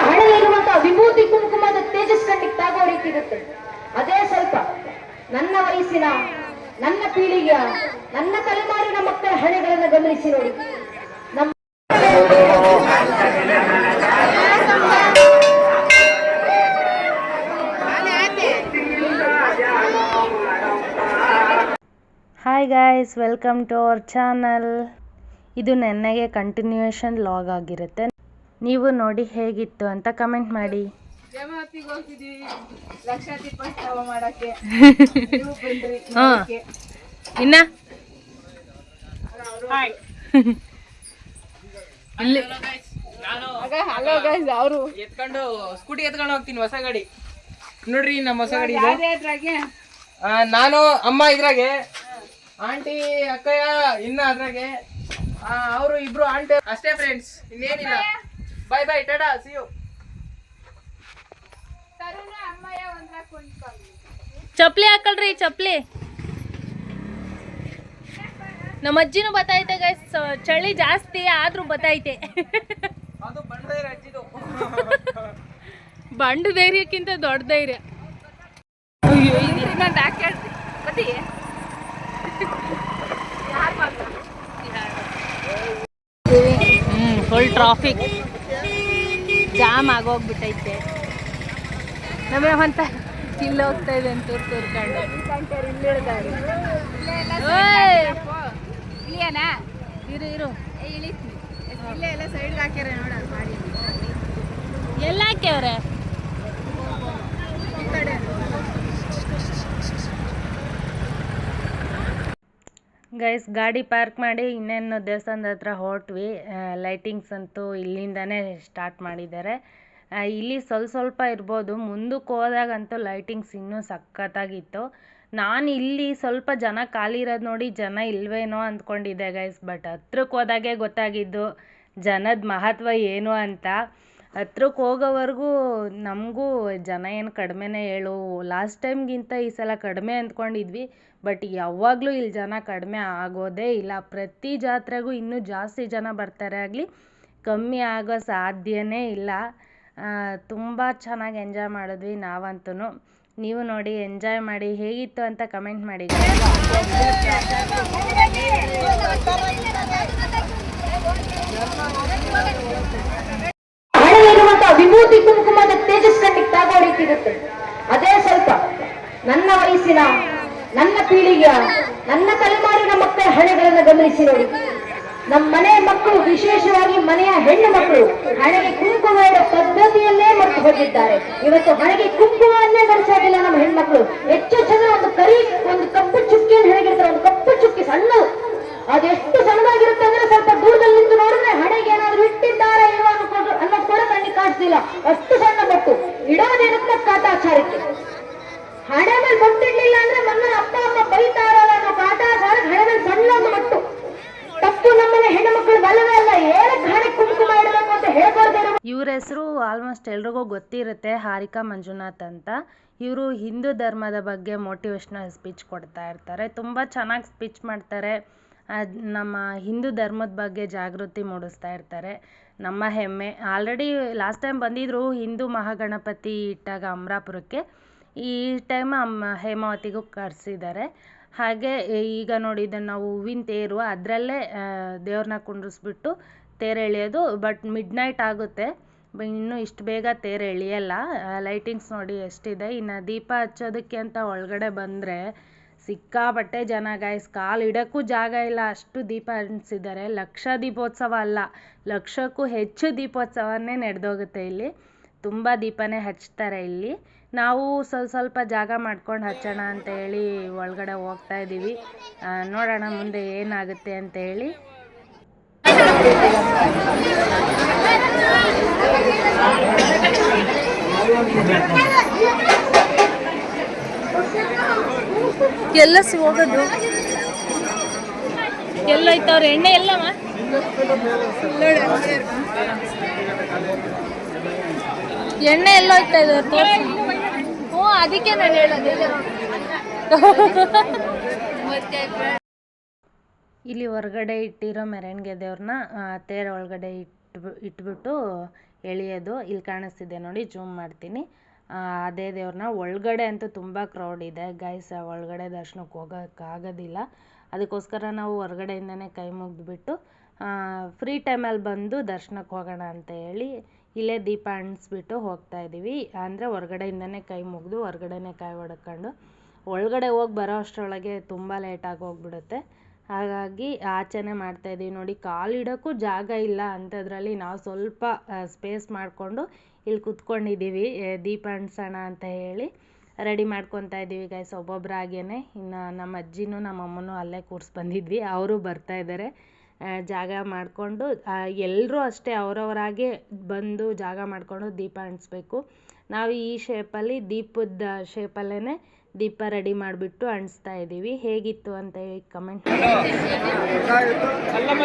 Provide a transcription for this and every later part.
ಹಣೆಯಲ್ಲಿರುವಂತಹ ವಿಭೂತಿ ಕುಂಕುಮದ ತೇಜಸ್ ಕಂಡಿಗೆ ತಾಗೋ ರೀತಿ ಇರುತ್ತೆ ಅದೇ ಸ್ವಲ್ಪ ನನ್ನ ವಯಸ್ಸಿನ ನನ್ನ ಪೀಳಿಗೆಯ ನನ್ನ ತಲೆಮಾರಿನ ಮಕ್ಕಳ ಹಣೆಗಳನ್ನು ಗಮನಿಸಿ ನೋಡಿ hi guys welcome to our channel ಇದು ನನಗೆ ಕಂಟಿನ್ಯೂಯೇಷನ್ ಲಾಗ್ ಆಗಿರುತ್ತೆ. ನೀವು ನೋಡಿ ಹೇಗಿತ್ತು ಅಂತ ಕಮೆಂಟ್ ಮಾಡಿ. ಇನ್ನ? ಹಲೋ ಗೈಸ್ ಅವರು. ಎತ್ಕೊಂಡು ಸ್ಕೂಟಿ ಎತ್ಕೊಂಡು ಹೋಗ್ತೀನಿ ಹೊಸ ಗಾಡಿ. ನೋಡ್ರಿ ನಮ್ಮ ಹೊಸ ಗಾಡಿ ನಾನು ಅಮ್ಮ ಇದ್ರಾಗೆ. ಆಂಟಿ ಅಕ್ಕಯ್ಯ ಇನ್ನ ಅದ್ರಾಗೆ. ಅವರು ಇಬ್ರು ಆಂಟಿ ಅಷ್ಟೇ ಫ್ರೆಂಡ್ಸ್ ಇನ್ನೇನಿಲ್ಲ. Bye bye tata see you ಚಪ್ಲಿ ಹಾಕಲ್ರಿ ಚಪ್ಲಿ. ನಮ್ಮ ಅಜ್ಜಿನೂ ಬತ್ತೈತೆ ಗೈಸ್ ಚಳಿ ಜಾಸ್ತಿ ಆದ್ರೂ ಬತ್ತೈತೆ. ಬಂಡು ಧೈರ್ಯಕ್ಕಿಂತ ದೊಡ್ಡ ಧೈರ್ಯ. ಫುಲ್ ಟ್ರಾಫಿಕ್ ಜಾಮ್ ಆಗೋಗ್ಬಿಟ್ಟೈತೆ. ನಮಗೆ ಅಂತ ಇಲ್ಲಿ ಹೋಗ್ತಾ ಇದೆ ಅಂತ ತೂರ್ಕೊಂಡು ಇರು ಇರು. ಇಳಿತೀನಿ. ಇಲ್ಲೇ ಎಲ್ಲ ಸೈಡ್ಗೆ ಹಾಕ್ಯಾರ ನೋಡ ಮಾಡಿ. ಎಲ್ಲ ಹಾಕ್ಯವ್ರೆ? ಈ ಕಡೆ. ಗೈಸ್ ಗಾಡಿ ಪಾರ್ಕ್ ಮಾಡಿ ಇನ್ನೇನು ದೇವಸ್ಥಾನದ ಹತ್ರ ಹೊರಟ್ವಿ. ಲೈಟಿಂಗ್ಸ್ ಅಂತೂ ಇಲ್ಲಿಂದನೇ ಸ್ಟಾರ್ಟ್ ಮಾಡಿದ್ದಾರೆ. ಇಲ್ಲಿ ಸ್ವಲ್ಪ ಸ್ವಲ್ಪ ಇರ್ಬೋದು. ಮುಂದಕ್ಕೆ ಹೋದಾಗಂತೂ ಲೈಟಿಂಗ್ಸ್ ಇನ್ನೂ ಸಖತ್ತಾಗಿತ್ತು. ನಾನು ಇಲ್ಲಿ ಸ್ವಲ್ಪ ಜನ ಖಾಲಿ ಇರೋದು ನೋಡಿ ಜನ ಇಲ್ವೇನೋ ಅಂದ್ಕೊಂಡಿದ್ದೆ ಗೈಸ್. ಬಟ್ ಹತ್ರಕ್ಕೆ ಹೋದಾಗೆ ಗೊತ್ತಾಗಿದ್ದು ಜನದ ಮಹತ್ವ ಏನು ಅಂತ. ಹತ್ರಕ್ಕೆ ಹೋಗೋವರೆಗೂ ನಮಗೂ ಜನ ಏನು ಕಡಿಮೆನೇ ಹೇಳು. ಲಾಸ್ಟ್ ಟೈಮ್ಗಿಂತ ಈ ಸಲ ಕಡಿಮೆ ಅಂದ್ಕೊಂಡಿದ್ವಿ. ಬಟ್ ಯಾವಾಗಲೂ ಇಲ್ಲಿ ಜನ ಕಡಿಮೆ ಆಗೋದೇ ಇಲ್ಲ. ಪ್ರತಿ ಜಾತ್ರೆಗೂ ಇನ್ನೂ ಜಾಸ್ತಿ ಜನ ಬರ್ತಾರೆ. ಆಗಲಿ ಕಮ್ಮಿ ಆಗೋ ಸಾಧ್ಯನೇ ಇಲ್ಲ. ತುಂಬ ಚೆನ್ನಾಗಿ ಎಂಜಾಯ್ ಮಾಡಿದ್ವಿ ನಾವಂತೂ ನೀವು ನೋಡಿ ಎಂಜಾಯ್ ಮಾಡಿ ಹೇಗಿತ್ತು ಅಂತ ಕಮೆಂಟ್ ಮಾಡಿ. ವಿಭೂತಿ ಕುಂಕುಮದ ತೇಜಸ್ ಕಣ್ಣಿಗೆ ತಾಗೋ ರೀತಿ ಇರುತ್ತೆ ಅದೇ ಸ್ವಲ್ಪ ನನ್ನ ವಯಸ್ಸಿನ ನನ್ನ ಪೀಳಿಗೆಯ, ನನ್ನ ತಲೆಮಾರಿನ ಮಕ್ಕಳ ಹಣೆಗಳನ್ನು ಗಮನಿಸಿ ನೋಡಿ ನಮ್ಮ ಮನೆ ಮಕ್ಕಳು, ವಿಶೇಷವಾಗಿ ಮನೆಯ ಹೆಣ್ಣು ಮಕ್ಕಳು, ಹಣೆಗೆ ಕುಂಕುಮ ಇಡೋ ಪದ್ಧತಿಯನ್ನೇ ಮರೆತು ಹೋಗಿದ್ದಾರೆ. ಇವತ್ತು ಹಣೆಗೆ ಕುಂಕುಮವನ್ನೇ ಧರಿಸೋದಿಲ್ಲ ನಮ್ಮ ಹೆಣ್ಮಕ್ಳು. ಹೆಚ್ಚು ಜನ ಒಂದು ಕರಿ ಹೆಸರು ಆಲ್ಮೋಸ್ಟ್ ಎಲ್ರಿಗೂ ಗೊತ್ತಿರುತ್ತೆ ಹಾರಿಕಾ ಮಂಜುನಾಥ್ ಅಂತ. ಇವರು ಹಿಂದೂ ಧರ್ಮದ ಬಗ್ಗೆ ಮೋಟಿವೇಶ್ನಲ್ ಸ್ಪೀಚ್ ಕೊಡ್ತಾ ಇರ್ತಾರೆ. ತುಂಬ ಚೆನ್ನಾಗಿ ಸ್ಪೀಚ್ ಮಾಡ್ತಾರೆ. ಅದು ನಮ್ಮ ಹಿಂದೂ ಧರ್ಮದ ಬಗ್ಗೆ ಜಾಗೃತಿ ಮೂಡಿಸ್ತಾ ಇರ್ತಾರೆ. ನಮ್ಮ ಹೆಮ್ಮೆ. ಆಲ್ರೆಡಿ ಲಾಸ್ಟ್ ಟೈಮ್ ಬಂದಿದ್ದರು ಹಿಂದೂ ಮಹಾಗಣಪತಿ ಇಟ್ಟಾಗ ಅಮರಾಪುರಕ್ಕೆ. ಈ ಟೈಮ್ ಅಮ್ಮ ಹೇಮಾವತಿಗೂ ಕರೆಸಿದ್ದಾರೆ. ಹಾಗೆ ಈಗ ನೋಡಿ ನಾವು ಹೂವಿನ ತೇರು ಅದರಲ್ಲೇ ದೇವ್ರನ್ನ ಕುಂಡ್ರಿಸ್ಬಿಟ್ಟು ತೇರು ಎಳೆಯೋದು. ಬಟ್ ಮಿಡ್ ನೈಟ್ ಆಗುತ್ತೆ. ಇನ್ನು ಇಷ್ಟು ಬೇಗ ತೇರು ಎಳೆಯಲ್ಲ ಲೈಟಿಂಗ್ಸ್ ನೋಡಿ ಎಷ್ಟಿದೆ. ಇನ್ನು ದೀಪ ಹಚ್ಚೋದಕ್ಕೆ ಅಂತ ಒಳಗಡೆ ಬಂದರೆ ಸಿಕ್ಕಾಪಟ್ಟೆ ಜನ ಗಾಯ್ಸ್ ಕಾಲು ಇಡೋಕ್ಕೂ ಜಾಗ ಇಲ್ಲ, ಅಷ್ಟು ದೀಪ ಅಂಟಿಸಿದ್ದಾರೆ ಲಕ್ಷ ದೀಪೋತ್ಸವ ಅಲ್ಲ, ಲಕ್ಷಕ್ಕೂ ಹೆಚ್ಚು ದೀಪೋತ್ಸವನೇ ನಡೆದೋಗುತ್ತೆ ಇಲ್ಲಿ. ತುಂಬ ದೀಪನೇ ಹಚ್ತಾರೆ ಇಲ್ಲಿ. ನಾವು ಸ್ವಲ್ಪ ಸ್ವಲ್ಪ ಜಾಗ ಮಾಡ್ಕೊಂಡು ಹಚ್ಚೋಣ ಅಂತ ಹೇಳಿ ಒಳಗಡೆ ಹೋಗ್ತಾ ಇದ್ದೀವಿ ನೋಡೋಣ ಮುಂದೆ ಏನಾಗುತ್ತೆ ಅಂತ ಹೇಳಿ. ಎಲ್ಲ ಹೋಗೋದು ಎಲ್ಲೋಯ್ತವ್ರ ಎಣ್ಣೆ ಎಲ್ಲಮ್ಮ ಎಣ್ಣೆ ಇದೆ. ತೋರ್ಸು. ಹ್ಞೂ ಅದಕ್ಕೆ ನಾನು ಹೇಳೋದು ಇಲ್ಲಿ ಹೊರಗಡೆ ಇಟ್ಟಿರೋ ಮೆರವಣಿಗೆ ದೇವ್ರನ್ನ ತೇರ ಒಳಗಡೆ ಇಟ್ಟು ಇಟ್ಬಿಟ್ಟು ಎಳೆಯೋದು ಇಲ್ಲಿ ಕಾಣಿಸ್ತಿದೆ ನೋಡಿ, ಜೂಮ್ ಮಾಡ್ತೀನಿ. ಅದೇ ದೇವ್ರನ್ನ. ಒಳಗಡೆ ಅಂತೂ ತುಂಬ ಕ್ರೌಡ್ ಇದೆ. ಗೈಸ್ ಒಳಗಡೆ ದರ್ಶನಕ್ಕೆ ಹೋಗೋಕ್ಕಾಗೋದಿಲ್ಲ ಅದಕ್ಕೋಸ್ಕರ ನಾವು ಹೊರಗಡೆಯಿಂದನೇ ಕೈ ಮುಗಿದ್ಬಿಟ್ಟು ಫ್ರೀ ಟೈಮಲ್ಲಿ ಬಂದು ದರ್ಶನಕ್ಕೆ ಹೋಗೋಣ ಅಂತ ಹೇಳಿ ಇಲ್ಲೇ ದೀಪ ಅಂಟಿಸ್ಬಿಟ್ಟು ಹೋಗ್ತಾ ಇದ್ದೀವಿ ಅಂದರೆ ಹೊರಗಡೆಯಿಂದನೇ ಕೈ ಮುಗಿದು ಹೊರಗಡೆನೇ ಕೈ ಹೊಡ್ಕೊಂಡು ಒಳಗಡೆ ಹೋಗಿ ಬರೋ ಅಷ್ಟರೊಳಗೆ ತುಂಬ ಲೇಟಾಗಿ ಹೋಗ್ಬಿಡುತ್ತೆ. ಹಾಗಾಗಿ ಆಚೆನೇ ಮಾಡ್ತಾ ಇದೀವಿ ನೋಡಿ ಕಾಲಿಡೋಕ್ಕೂ ಜಾಗ ಇಲ್ಲ ಅಂಥದ್ರಲ್ಲಿ ನಾವು ಸ್ವಲ್ಪ ಸ್ಪೇಸ್ ಮಾಡಿಕೊಂಡು ಇಲ್ಲಿ ಕುತ್ಕೊಂಡಿದ್ದೀವಿ ದೀಪ ಅಂಟಿಸೋಣ ಅಂತ ಹೇಳಿ ರೆಡಿ ಮಾಡ್ಕೊತಾ ಇದ್ದೀವಿ ಗೈಸ್ ಒಬ್ಬೊಬ್ಬರಾಗೇ ಇನ್ನು ನಮ್ಮ ಅಜ್ಜಿನೂ ನಮ್ಮ ಅಮ್ಮನೂ ಅಲ್ಲೇ ಕೂರ್ಸಿ ಬಂದಿದ್ವಿ. ಅವರು ಬರ್ತಾ ಇದ್ದಾರೆ. ಜಾಗ ಮಾಡಿಕೊಂಡು ಎಲ್ಲರೂ ಅಷ್ಟೇ ಅವರವರಾಗೆ ಬಂದು ಜಾಗ ಮಾಡಿಕೊಂಡು ದೀಪ ಅಂಟಿಸ್ಬೇಕು. ನಾವು ಈ ಶೇಪಲ್ಲಿ ದೀಪದ ಶೇಪಲ್ಲೇ ದೀಪ ರೆಡಿ ಮಾಡಿಬಿಟ್ಟು ಅಂಟಿಸ್ತಾ ಇದ್ದೀವಿ. ಹೇಗಿತ್ತು ಅಂತ ಹೇಳಿ ಕಮೆಂಟ್ ಅಲ್ಲಮ್ಮ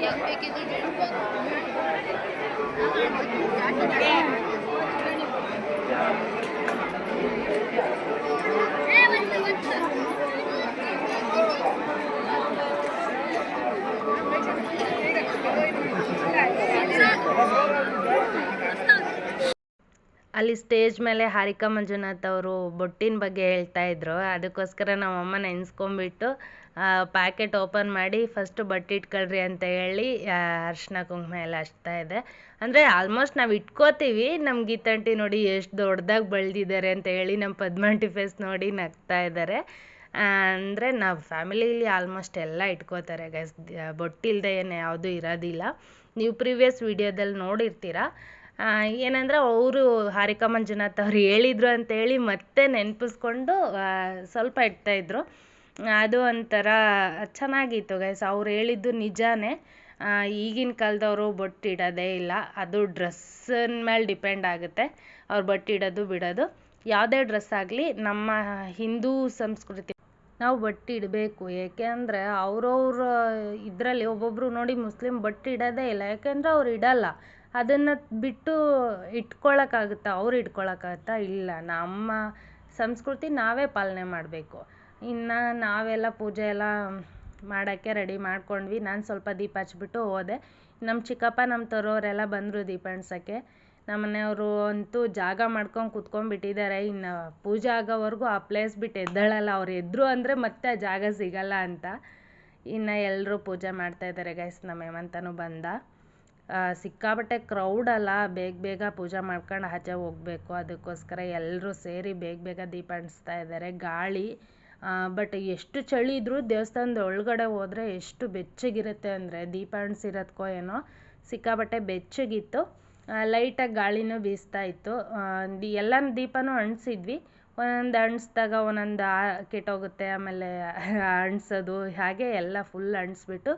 Yang packages are ಸ್ಟೇಜ್ ಮೇಲೆ ಹಾರಿಕಾ ಮಂಜುನಾಥ್ ಅವರು ಬೊಟ್ಟಿನ ಬಗ್ಗೆ ಹೇಳ್ತಾ ಇದ್ರು. ಅದಕ್ಕೋಸ್ಕರ ನಮ್ಮ ಅಮ್ಮ ನೆನೆಸ್ಕೊಂಬಿಟ್ಟು ಪ್ಯಾಕೆಟ್ ಓಪನ್ ಮಾಡಿ ಫಸ್ಟ್ ಬಟ್ಟೆ ಇಟ್ಕೊಳ್ರಿ ಅಂತ ಹೇಳಿ ಅರ್ಶಿನ ಕುಂಕುಮ ಎಲ್ಲ ಹಚ್ತಾ ಇದೆ. ಅಂದರೆ ಆಲ್ಮೋಸ್ಟ್ ನಾವು ಇಟ್ಕೋತೀವಿ. ನಮ್ಮ ಗೀತಂಟಿ ನೋಡಿ ಎಷ್ಟು ದೊಡ್ಡದಾಗಿ ಬೆಳೆದಿದ್ದಾರೆ ಅಂತ ಹೇಳಿ ನಮ್ಮ ಪದ್ಮಾಂಟಿ ಫೇಸ್ ನೋಡಿ ನಗ್ತಾ ಇದ್ದಾರೆ ಅಂದರೆ ನಾವು ಫ್ಯಾಮಿಲಿಲಿ ಆಲ್ಮೋಸ್ಟ್ ಎಲ್ಲ ಇಟ್ಕೋತಾರೆ ಗೈಸ್ ಬೊಟ್ಟಿಲ್ದೆ ಏನು ಯಾವುದೂ ಇರೋದಿಲ್ಲ. ನೀವು ಪ್ರೀವಿಯಸ್ ವಿಡಿಯೋದಲ್ಲಿ ನೋಡಿರ್ತೀರ. ಏನಂದ್ರೆ ಅವರು ಹಾರಿಕಾ ಮಂಜುನಾಥ್ ಅವ್ರು ಹೇಳಿದ್ರು ಅಂತೇಳಿ ಮತ್ತೆ ನೆನಪಿಸ್ಕೊಂಡು ಸ್ವಲ್ಪ ಇಡ್ತಾಯಿದ್ರು ಅದು ಒಂಥರ ಚೆನ್ನಾಗಿತ್ತು ಗೈಸ್ ಅವ್ರು ಹೇಳಿದ್ದು ನಿಜಾನೇ. ಈಗಿನ ಕಾಲದವರು ಬೊಟ್ಟು ಇಲ್ಲ. ಅದು ಡ್ರೆಸ್ಸಿನ ಮೇಲೆ ಡಿಪೆಂಡ್ ಆಗುತ್ತೆ. ಅವ್ರು ಬೊಟ್ಟು ಇಡೋದು ಬಿಡೋದು. ಯಾವುದೇ ಡ್ರೆಸ್ ಆಗಲಿ ನಮ್ಮ ಹಿಂದೂ ಸಂಸ್ಕೃತಿ ನಾವು ಬಟ್ಟೆ ಇಡಬೇಕು. ಅವ್ರವ್ರ ಇದರಲ್ಲಿ ಒಬ್ಬೊಬ್ಬರು ನೋಡಿ ಮುಸ್ಲಿಂ ಬಟ್ಟೆ ಇಲ್ಲ. ಯಾಕೆಂದರೆ ಅವ್ರು ಇಡಲ್ಲ. ಅದನ್ನು ಬಿಟ್ಟು ಇಟ್ಕೊಳ್ಳೋಕ್ಕಾಗುತ್ತಾ ಅವ್ರು ಇಟ್ಕೊಳ್ಳೋಕ್ಕಾಗುತ್ತಾ ಇಲ್ಲ. ನಮ್ಮ ಸಂಸ್ಕೃತಿ ನಾವೇ ಪಾಲನೆ ಮಾಡಬೇಕು. ಇನ್ನು ನಾವೆಲ್ಲ ಪೂಜೆ ಎಲ್ಲ ಮಾಡೋಕ್ಕೆ ರೆಡಿ ಮಾಡ್ಕೊಂಡ್ವಿ. ನಾನು ಸ್ವಲ್ಪ ದೀಪ ಹಚ್ಬಿಟ್ಟು ಹೋದೆ. ನಮ್ಮ ಚಿಕ್ಕಪ್ಪ ನಮ್ಮ ತರೋರೆಲ್ಲ ಬಂದರು ದೀಪ ಅಂಟ್ಸೋಕ್ಕೆ ನಮ್ಮ ಮನೆಯವರು ಅಂತೂ ಜಾಗ ಮಾಡ್ಕೊಂಡು ಕೂತ್ಕೊಂಡ್ಬಿಟ್ಟಿದ್ದಾರೆ ಇನ್ನು ಪೂಜೆ ಆಗೋವರೆಗೂ ಆ ಪ್ಲೇಸ್ ಬಿಟ್ಟು ಎದ್ದೇಳಲ್ಲ. ಅವ್ರು ಎದ್ರು ಅಂದರೆ ಮತ್ತೆ ಆ ಜಾಗ ಸಿಗಲ್ಲ ಅಂತ. ಇನ್ನು ಎಲ್ಲರೂ ಪೂಜೆ ಮಾಡ್ತಾ ಇದ್ದಾರೆ ಗೈಸ್ ನಮ್ಮ ಹೇಮಂತನೂ ಬಂದ. ಸಿಕ್ಕಾಪಟ್ಟೆ ಕ್ರೌಡ್ ಅಲ್ಲ. ಬೇಗ ಬೇಗ ಪೂಜೆ ಮಾಡ್ಕೊಂಡು ಆಚೆ ಹೋಗಬೇಕು. ಅದಕ್ಕೋಸ್ಕರ ಎಲ್ಲರೂ ಸೇರಿ ಬೇಗ ಬೇಗ ದೀಪ ಅಂಟಿಸ್ತಾ ಇದ್ದಾರೆ. ಗಾಳಿ ಬಟ್ ಎಷ್ಟು ಚಳಿ ಇದ್ರೂ ದೇವಸ್ಥಾನದ ಒಳಗಡೆ ಹೋದರೆ ಎಷ್ಟು ಬೆಚ್ಚಗಿರುತ್ತೆ ಅಂದರೆ, ದೀಪ ಅಂಟಿಸಿರೋದಕ್ಕೋ ಏನೋ ಸಿಕ್ಕಾಪಟ್ಟೆ ಬೆಚ್ಚಗಿತ್ತು. ಲೈಟಾಗಿ ಗಾಳಿನೂ ಬೀಸ್ತಾ ಇತ್ತು. ಎಲ್ಲ ದೀಪನೂ ಅಂಟಿಸಿದ್ವಿ ಒಂದೊಂದು ಅಂಟಿಸ್ದಾಗ ಒಂದೊಂದು ಕೆಟ್ಟೋಗುತ್ತೆ, ಆಮೇಲೆ ಅಂಟಿಸೋದು ಹಾಗೆ ಎಲ್ಲ ಫುಲ್ ಅಂಟಿಸ್ಬಿಟ್ಟು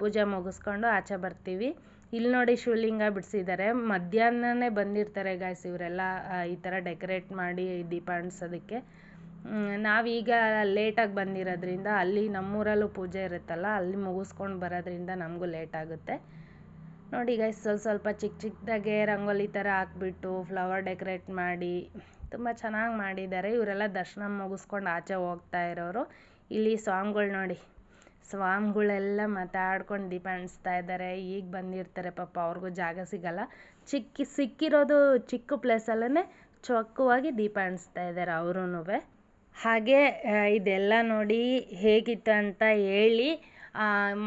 ಪೂಜೆ ಮುಗಿಸ್ಕೊಂಡು ಆಚೆ ಬರ್ತೀವಿ. ಇಲ್ಲಿ ನೋಡಿ ಶಿವಲಿಂಗ ಬಿಡಿಸಿದ್ದಾರೆ. ಮಧ್ಯಾಹ್ನನೇ ಬಂದಿರ್ತಾರೆ ಗಾಯ್ಸ್ ಇವರೆಲ್ಲ ಈ ಥರ ಡೆಕೋರೇಟ್ ಮಾಡಿ ದೀಪ ಅಂಟಿಸೋದಕ್ಕೆ. ನಾವೀಗ ಲೇಟಾಗಿ ಬಂದಿರೋದ್ರಿಂದ ಅಲ್ಲಿ ನಮ್ಮೂರಲ್ಲೂ ಪೂಜೆ ಇರುತ್ತಲ್ಲ, ಅಲ್ಲಿ ಮುಗಿಸ್ಕೊಂಡು ಬರೋದ್ರಿಂದ ನಮಗೂ ಲೇಟ್ ಆಗುತ್ತೆ. ನೋಡಿ ಗೈಸ್ ಸ್ವಲ್ಪ ಸ್ವಲ್ಪ ಚಿಕ್ಕ ಚಿಕ್ಕದಾಗೆ ರಂಗೋಲಿ ಥರ ಹಾಕ್ಬಿಟ್ಟು ಫ್ಲವರ್ ಡೆಕೋರೇಟ್ ಮಾಡಿ, ತುಂಬ ಚೆನ್ನಾಗಿ ಮಾಡಿದ್ದಾರೆ. ಇವರೆಲ್ಲ ದರ್ಶನ ಮುಗಿಸ್ಕೊಂಡು ಆಚೆ ಹೋಗ್ತಾ ಇರೋರು. ಇಲ್ಲಿ ಸ್ವಾಮಿಗಳು ನೋಡಿ. ಸ್ವಾಮಿಗಳೆಲ್ಲ ಮಾತಾಡ್ಕೊಂಡು ದೀಪ ಅಂಟಿಸ್ತಾ ಇದ್ದಾರೆ. ಈಗ ಬಂದಿರ್ತಾರೆ ಪಾಪ ಅವ್ರಿಗೂ ಜಾಗ ಸಿಗಲ್ಲ. ಚಿಕ್ಕ ಸಿಕ್ಕಿರೋದು ಚಿಕ್ಕ ಪ್ಲೇಸಲ್ಲೇ ಚೊಕ್ಕವಾಗಿ ದೀಪ ಅಂಟಿಸ್ತಾ ಇದ್ದಾರೆ ಅವರೂ ಹಾಗೆ ಇದೆಲ್ಲ ನೋಡಿ ಹೇಗಿತ್ತು ಅಂತ ಹೇಳಿ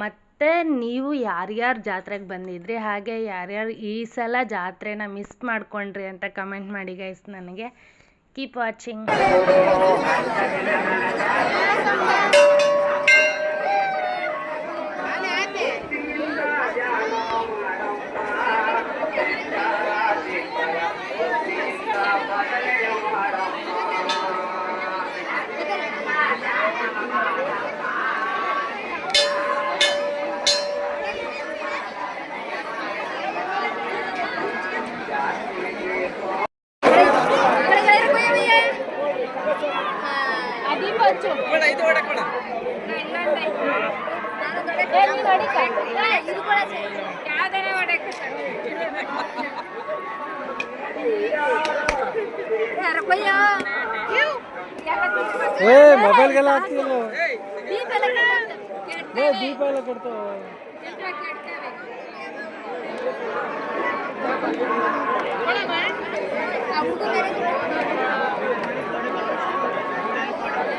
ಮತ್ತು ನೀವು ಯಾರ್ಯಾರು ಜಾತ್ರೆಗೆ ಬಂದಿದ್ರಿ, ಹಾಗೆ ಯಾರ್ಯಾರು ಈ ಸಲ ಜಾತ್ರೆನ ಮಿಸ್ ಮಾಡ್ಕೊಂಡ್ರಿ ಅಂತ ಕಮೆಂಟ್ ಮಾಡಿ ಗೈಸ್ ನನಗೆ. ಕೀಪ್ ವಾಚಿಂಗ್ ಏ ಮೊಬೈಲ್ಗೆಲ್ಲ ಹಾಕ್ತಿಲ್ಲ. ಏ ದೀಪ ಎಲ್ಲ ಕೊಡ್ತಾವ